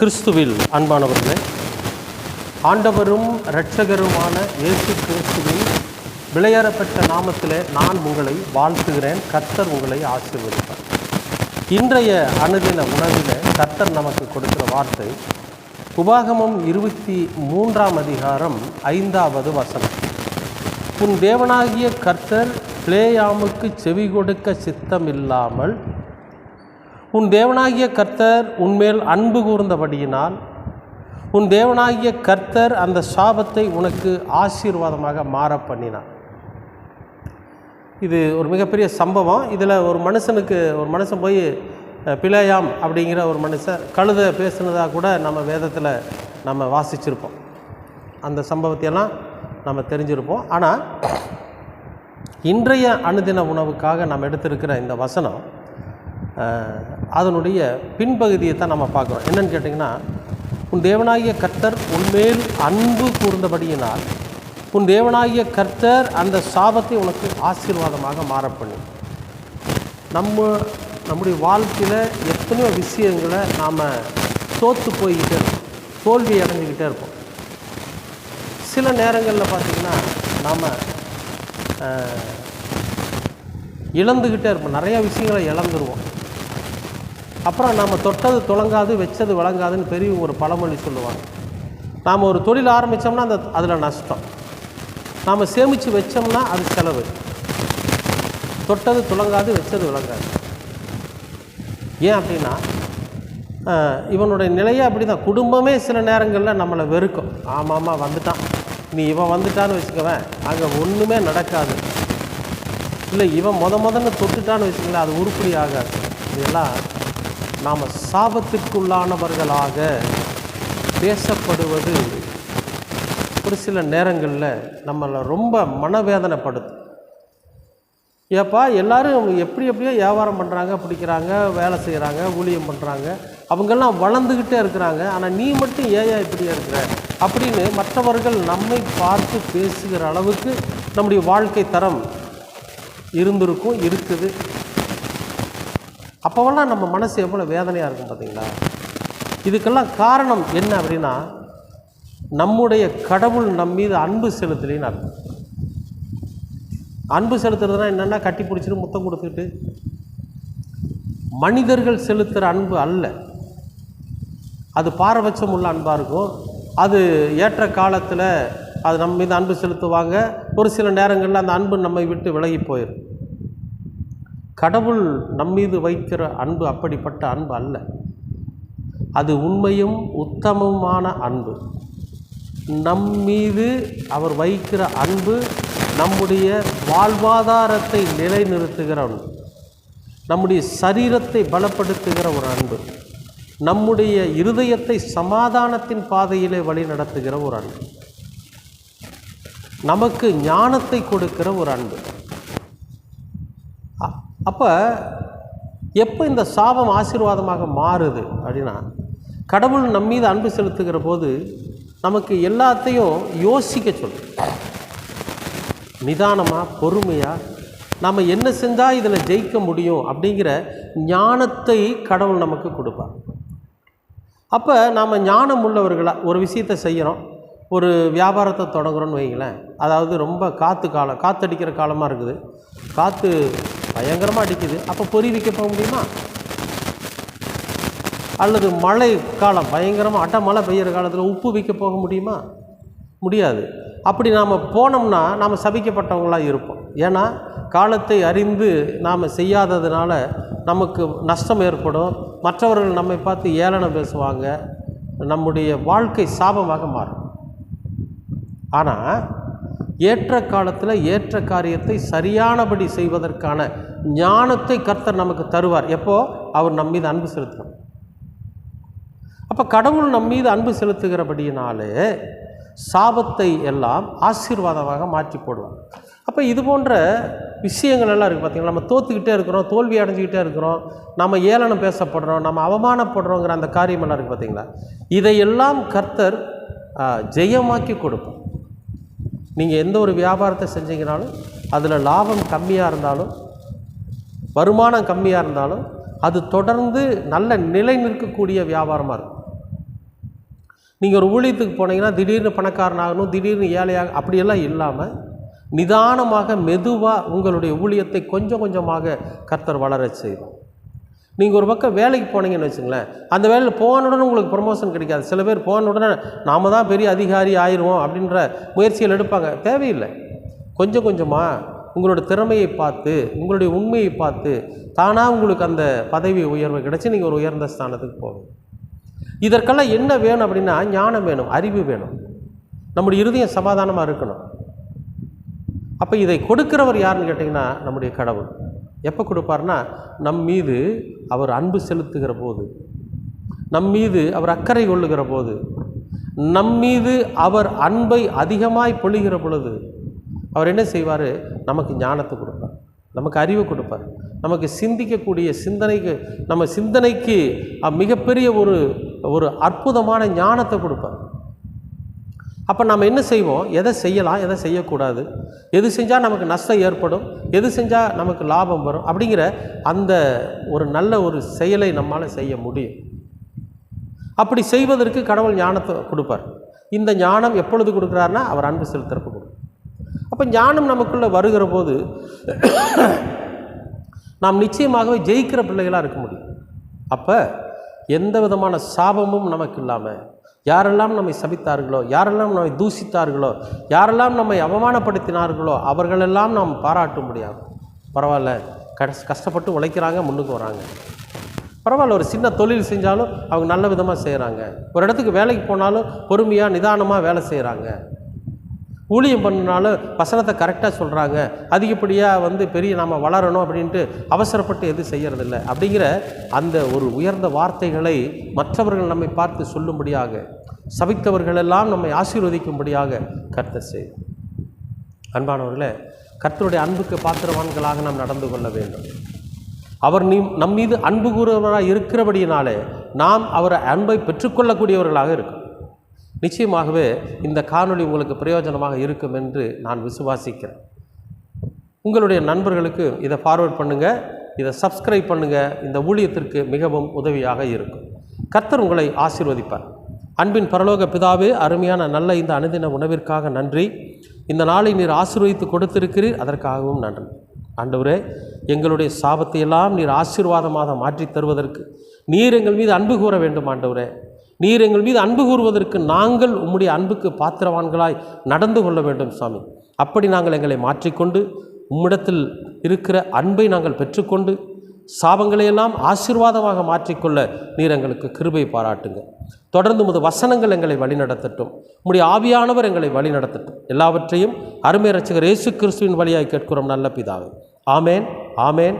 கிறிஸ்துவில் அன்பானவர்களே ஆண்டவரும் இரட்சகருமான இயேசு கிறிஸ்துவின் விளையாடப்பட்ட நாமத்தில் நான் உங்களை வாழ்த்துகிறேன். கர்த்தர் உங்களை ஆசீர்வதிப்பார். இன்றைய அணுதின உணவில் கர்த்தர் நமக்கு கொடுக்கிற வார்த்தை உபாகமம் இருபத்தி மூன்றாம் அதிகாரம் ஐந்தாவது வசனம். உன் தேவனாகிய கர்த்தர் பிளேயாமுக்கு செவி கொடுக்க சித்தமில்லாமல் உன் தேவனாகிய கர்த்தர் உன்மேல் அன்பு கூர்ந்தபடியினால் உன் தேவனாகிய கர்த்தர் அந்த சாபத்தை உனக்கு ஆசீர்வாதமாக மாற பண்ணினார். இது ஒரு மிகப்பெரிய சம்பவம். இதில் ஒரு மனுஷனுக்கு ஒரு மனுஷன் போய் பிழையாம் அப்படிங்கிற ஒரு மனுஷன் கழுத பேசுனதாக கூட நம்ம வேதத்தில் நம்ம வாசிச்சிருப்போம். அந்த சம்பவத்தையெல்லாம் நம்ம தெரிஞ்சிருப்போம். ஆனால் இன்றைய அனுதின உணவுக்காக நம்ம எடுத்திருக்கிற இந்த வசனம் அதனுடைய பின்பகுதியை தான் நம்ம பார்க்குறோம். என்னன்னு கேட்டிங்கன்னா உன் தேவனாகிய கர்த்தர் உன்மேல் அன்பு கூர்ந்தபடியினால் உன் தேவனாகிய கர்த்தர் அந்த சாபத்தை உனக்கு ஆசீர்வாதமாக மாறப்பண்ணும் நம்ம நம்முடைய வாழ்க்கையில் எத்தனையோ விஷயங்களை நாம் தோற்று போய்கிட்டே இருப்போம் தோல்வி அடைஞ்சிக்கிட்டே இருப்போம் சில நேரங்களில் பார்த்திங்கன்னா நாம் இழந்துக்கிட்டே இருப்போம். நிறைய விஷயங்களை இழந்துருவோம். அப்புறம் நம்ம தொட்டது துளங்காது வச்சது வழங்காதுன்னு பெரிய ஒரு பழமொழி சொல்லுவாங்க. நாம் ஒரு தொழில் ஆரம்பித்தோம்னா அந்த அதில் நஷ்டம். நாம் சேமித்து வச்சோம்னா அது செலவு. தொட்டது துளங்காது வச்சது விளங்காது. ஏன் அப்படின்னா இவனுடைய நிலையே அப்படி தான் குடும்பமே சில நேரங்களில் நம்மளை வெறுக்கும். ஆமாம்மா வந்துட்டான். நீ இவன் வந்துட்டான்னு வச்சுக்கவேன். அங்கே ஒன்றுமே நடக்காது. இல்லை இவன் முத முதன்னு தொட்டுட்டான்னு வச்சுக்கல அது உருப்படி ஆகாது. இதெல்லாம் நாம் சாபத்திற்குள்ளானவர்களாக பேசப்படுவது ஒரு சில நேரங்களில் நம்மளை ரொம்ப மனவேதனைப்படுத்தும். ஏப்பா அவங்க எப்படி எப்படியோ வியாபாரம் பண்ணுறாங்க பிடிக்கிறாங்க வேலை செய்கிறாங்க ஊழியம் பண்ணுறாங்க அவங்கெல்லாம் வளர்ந்துக்கிட்டே இருக்கிறாங்க. ஆனால் நீ மட்டும் ஏயா இப்படியே இருக்கிற? அப்படின்னு மற்றவர்கள் நம்மை பார்த்து பேசுகிற அளவுக்கு நம்முடைய வாழ்க்கை தரம் இருந்திருக்கும் இருக்குது. அப்போவெல்லாம் நம்ம மனசு எவ்வளோ வேதனையாக இருக்கும் பார்த்தீங்களா இதுக்கெல்லாம் காரணம் என்ன அப்படின்னா நம்முடைய கடவுள் நம் மீது அன்பு செலுத்தலின்னு அர்த்தம். அன்பு செலுத்துறதுனா என்னென்னா கட்டி பிடிச்சிட்டு முத்தம் கொடுத்துட்டு மனிதர்கள் செலுத்துகிற அன்பு அல்ல. அது பாரபட்சம் உள்ள அன்பாக இருக்கும். அது ஏற்ற காலத்தில் அது நம்ம மீது அன்பு செலுத்துவாங்க. ஒரு சில நேரங்களில் அந்த அன்பு நம்மை விட்டு விலகி போயிடும் கடவுள் நம்மீது வைக்கிற அன்பு அப்படிப்பட்ட அன்பு அல்ல. அது உண்மையும் உத்தமமான அன்பு. நம் மீது அவர் வைக்கிற அன்பு நம்முடைய வாழ்வாதாரத்தை நிலைநிறுத்துகிற அன்பு. நம்முடைய சரீரத்தை பலப்படுத்துகிற ஒரு அன்பு. நம்முடைய இருதயத்தை சமாதானத்தின் பாதையிலே வழி நடத்துகிற ஒரு அன்பு. நமக்கு ஞானத்தை கொடுக்கிற ஒரு அன்பு. அப்போ எப்போ இந்த சாபம் ஆசீர்வாதமாக மாறுது அப்படின்னா கடவுள் நம்ம மீது அன்பு செலுத்துகிற போது நமக்கு எல்லாத்தையும் யோசிக்க சொல்லு நிதானமாக பொறுமையாக நாம் என்ன செஞ்சால் இதில் ஜெயிக்க முடியும் அப்படிங்கிற ஞானத்தை கடவுள் நமக்கு கொடுப்பார். அப்போ நாம் ஞானம் உள்ளவர்களாக ஒரு விஷயத்தை செய்கிறோம் ஒரு வியாபாரத்தை தொடங்குறோன்னு வைங்களேன் அதாவது ரொம்ப காற்று காலம் காற்றடிக்கிற காலமாக இருக்குது காற்று பயங்கரமாக அடிக்குது. அப்போ பொறி விற்க போக முடியுமா? அல்லது மழை காலம் பயங்கரமாக அட்ட மழை பெய்கிற காலத்தில் உப்பு விற்க போக முடியுமா? முடியாது. அப்படி நாம் போனோம்னா நாம் சபிக்கப்பட்டவங்களாக இருப்போம். ஏன்னா காலத்தை அறிந்து நாம் செய்யாததுனால நமக்கு நஷ்டம் ஏற்படும். மற்றவர்கள் நம்மை பார்த்து ஏளனம் பேசுவாங்க. நம்முடைய வாழ்க்கை சாபமாக மாறும். ஆனால் ஏற்ற காலத்தில் ஏற்ற காரியத்தை சரியானபடி செய்வதற்கான ஞானத்தை கர்த்தர் நமக்கு தருவார். எப்போ? அவர் நம் மீது அன்பு செலுத்தணும் அப்போ கடவுள் நம் மீது அன்பு செலுத்துகிறபடியினாலே சாபத்தை எல்லாம் ஆசீர்வாதமாக மாற்றி போடுவார். அப்போ இது போன்ற விஷயங்கள் எல்லாம் இருக்குது பார்த்தீங்களா நம்ம தோத்துக்கிட்டே இருக்கிறோம் தோல்வி அடைஞ்சிக்கிட்டே இருக்கிறோம் நம்ம ஏளனம் பேசப்படுறோம் நம்ம அவமானப்படுறோங்கிற அந்த காரியமெல்லாம் இருக்குது பார்த்திங்களா இதையெல்லாம் கர்த்தர் ஜெயமாக்கி கொடுப்போம் நீங்கள் எந்த ஒரு வியாபாரத்தை செஞ்சீங்கனாலும் அதில் லாபம் கம்மியாக இருந்தாலும் வருமானம் கம்மியாக இருந்தாலும் அது தொடர்ந்து நல்ல நிலை நிற்கக்கூடிய வியாபாரமாக இருக்கும். நீங்கள் ஒரு ஊழியத்துக்கு போனீங்கன்னா திடீர்னு பணக்காரனாகணும் திடீர்னு ஏழையாக அப்படியெல்லாம் இல்லாமல் நிதானமாக மெதுவாக உங்களுடைய ஊழியத்தை கொஞ்சம் கொஞ்சமாக கர்த்தர் வளர செய்வோம் நீங்கள் ஒரு பக்கம் வேலைக்கு போனீங்கன்னு வச்சுங்களேன் அந்த வேலையில் போன உங்களுக்கு ப்ரமோஷன் கிடைக்காது. சில பேர் போன உடனே தான் பெரிய அதிகாரி ஆயிடுவோம் அப்படின்ற முயற்சிகள் எடுப்பாங்க. தேவையில்லை. கொஞ்சம் கொஞ்சமாக உங்களோட திறமையை பார்த்து உங்களுடைய உண்மையை பார்த்து தானாக உங்களுக்கு அந்த பதவி உயர்வு கிடச்சி நீங்கள் ஒரு உயர்ந்த ஸ்தானத்துக்கு போகணும் இதற்கெல்லாம் என்ன வேணும் அப்படின்னா ஞானம் வேணும் அறிவு வேணும். நம்முடைய இருதயம் சமாதானமாக இருக்கணும். அப்போ இதை கொடுக்கிறவர் யாருன்னு கேட்டிங்கன்னா நம்முடைய கடவுள். எப்போ கொடுப்பார்னா நம் மீது அவர் அன்பு செலுத்துகிற போது. நம் மீது அவர் அக்கறை கொள்ளுகிற போது. நம் மீது அவர் அன்பை அதிகமாய் பொழிகிற பொழுது அவர் என்ன செய்வார்? நமக்கு ஞானத்தை கொடுப்பார். நமக்கு அறிவு கொடுப்பார். நமக்கு சிந்திக்கக்கூடிய சிந்தனைக்கு நம்ம சிந்தனைக்கு மிகப்பெரிய ஒரு ஒரு அற்புதமான ஞானத்தை கொடுப்பார். அப்போ நம்ம என்ன செய்வோம்? எதை செய்யலாம்? எதை செய்யக்கூடாது? எது செஞ்சால் நமக்கு நஷ்டம் ஏற்படும்? எது செஞ்சால் நமக்கு லாபம் வரும்? அப்படிங்கிற அந்த ஒரு நல்ல ஒரு செயலை நம்மால் செய்ய முடியும். அப்படி செய்வதற்கு கடவுள் ஞானத்தை கொடுப்பார். இந்த ஞானம் எப்பொழுது கொடுக்குறாருன்னா அவர் அன்பு செலுத்துறப்ப கொடுக்கும். அப்போ ஞானம் நமக்குள்ளே வருகிற போது நாம் நிச்சயமாகவே ஜெயிக்கிற பிள்ளைகளாக இருக்க முடியும். அப்போ எந்த விதமான சாபமும் நமக்கு இல்லாமல் யாரெல்லாம் நம்மை சபித்தார்களோ யாரெல்லாம் நம்மை தூசித்தார்களோ யாரெல்லாம் நம்மை அவமானப்படுத்தினார்களோ அவர்களெல்லாம் நாம் பாராட்ட முடியாது பரவாயில்ல கஷ் கஷ்டப்பட்டு உழைக்கிறாங்க முன்னுக்கு வராங்க. பரவாயில்ல ஒரு சின்ன தொழில் செஞ்சாலும் அவங்க நல்ல விதமாக செய்கிறாங்க ஒரு இடத்துக்கு வேலைக்கு போனாலும் பொறுமையாக நிதானமாக வேலை செய்கிறாங்க ஊழியம் பண்ணினாலும் வசனத்தை கரெக்டாக சொல்கிறாங்க அதிகப்படியாக வந்து பெரிய நாம் வளரணும் அப்படின்ட்டு அவசரப்பட்டு எதுவும் செய்கிறதில்ல அப்படிங்கிற அந்த ஒரு உயர்ந்த வார்த்தைகளை மற்றவர்கள் நம்மை பார்த்து சொல்லும்படியாக சபித்தவர்களெல்லாம் நம்மை ஆசீர்வதிக்கும்படியாக கர்த்தர் செய்யும் அன்பானவர்களே கர்த்தருடைய அன்புக்கு பாத்திரவான்களாக நாம் நடந்து கொள்ள வேண்டும். அவர் நீ நம் மீது அன்பு கூறுபவராக இருக்கிறபடியினாலே நாம் அவரை அன்பை பெற்றுக்கொள்ளக்கூடியவர்களாக இருக்கும். நிச்சயமாகவே இந்த காணொளி உங்களுக்கு பிரயோஜனமாக இருக்கும் என்று நான் விசுவாசிக்கிறேன். உங்களுடைய நண்பர்களுக்கு இதை ஃபார்வர்ட் பண்ணுங்கள் இதை சப்ஸ்கிரைப் பண்ணுங்கள் இந்த ஊழியத்திற்கு மிகவும் உதவியாக இருக்கும். கர்த்தர் உங்களை ஆசீர்வதிப்பார். அன்பின் பரலோக பிதாவே அருமையான நல்ல இந்த அனுதின உணவிற்காக நன்றி. இந்த நாளை நீர் ஆசீர்வதித்து கொடுத்திருக்கிறீர் அதற்காகவும் நன்றி. ஆண்டவரே எங்களுடைய சாபத்தை எல்லாம் நீர் ஆசீர்வாதமாக மாற்றி தருவதற்கு நீர் எங்கள் மீது அன்பு கூற வேண்டும் ஆண்டவரே. நீர் எங்கள் மீது அன்பு கூறுவதற்கு நாங்கள் உம்முடைய அன்புக்கு பாத்திரவான்களாய் நடந்து கொள்ள வேண்டும் சாமி அப்படி நாங்கள் எங்களை மாற்றிக்கொண்டு உம்மிடத்தில் இருக்கிற அன்பை நாங்கள் பெற்றுக்கொண்டு சாபங்களையெல்லாம் ஆசீர்வாதமாக மாற்றிக்கொள்ள நீர் எங்களுக்கு கிருபை பாராட்டுங்க. தொடர்ந்து முது வசனங்கள் எங்களை வழிநடத்தட்டும். உம்முடைய ஆவியானவர் எங்களை வழிநடத்தட்டும். எல்லாவற்றையும் அருமை ரட்சகர் இயேசு கிறிஸ்துவின் வழியாக கேட்கிறோம் நல்ல பிதாவே. ஆமேன் ஆமேன்.